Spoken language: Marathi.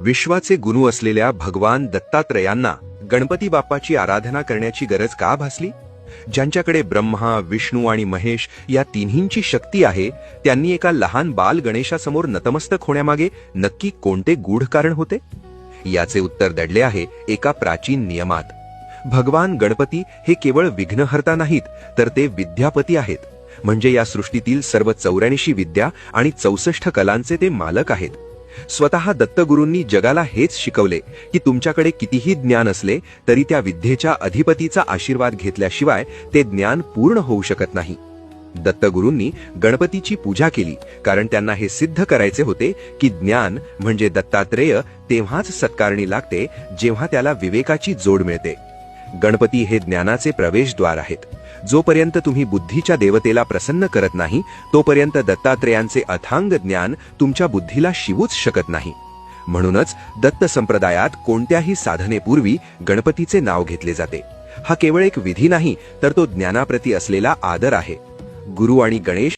विश्वाचे गुरु असलेल्या भगवान दत्तात्रयांना गणपती बाप्पाची आराधना करण्याची गरज का भासली? ज्यांच्याकडे ब्रह्मा विष्णू आणि महेश या तिन्हींची शक्ती आहे त्यांनी एका लहान बाल गणेशासमोर नतमस्तक होण्यामागे नक्की कोणते गूढ कारण होते? याचे उत्तर दडले आहे एका प्राचीन नियमात. भगवान गणपती हे केवळ विघ्नहर्ता नाहीत तर ते विद्यापती आहेत. म्हणजे या सृष्टीतील सर्व चौऱ्याऐंशी विद्या आणि चौसष्ट कलांचे ते मालक आहेत. स्वतः दत्तगुरूंनी जगाला हेच शिकवले की तुमच्याकडे कितीही ज्ञान असले तरी त्या विद्येच्या अधिपतीचा आशीर्वाद घेतल्याशिवाय ते ज्ञान पूर्ण होऊ शकत नाही. दत्तगुरूंनी गणपतीची पूजा केली कारण त्यांना हे सिद्ध करायचे होते की ज्ञान म्हणजे दत्तात्रेय तेव्हाच सत्कारणी लागते जेव्हा त्याला विवेकाची जोड मिळते. गणपती हे ज्ञानाचे प्रवेशद्वार आहेत. जोपर्यंत तुम्ही बुद्धीच्या देवतेला प्रसन्न करत नाही तोपर्यंत दत्तात्रेयांचे अथांग ज्ञान तुमच्या बुद्धीला शिवूच शकत नाही. म्हणूनच दत्त संप्रदायात कोणत्याही साधनेपूर्वी गणपतीचे नाव घेतले जाते. हा केवळ एक विधी नाही तर तो ज्ञानाप्रती असलेला आदर आहे. गुरु आणि गणेश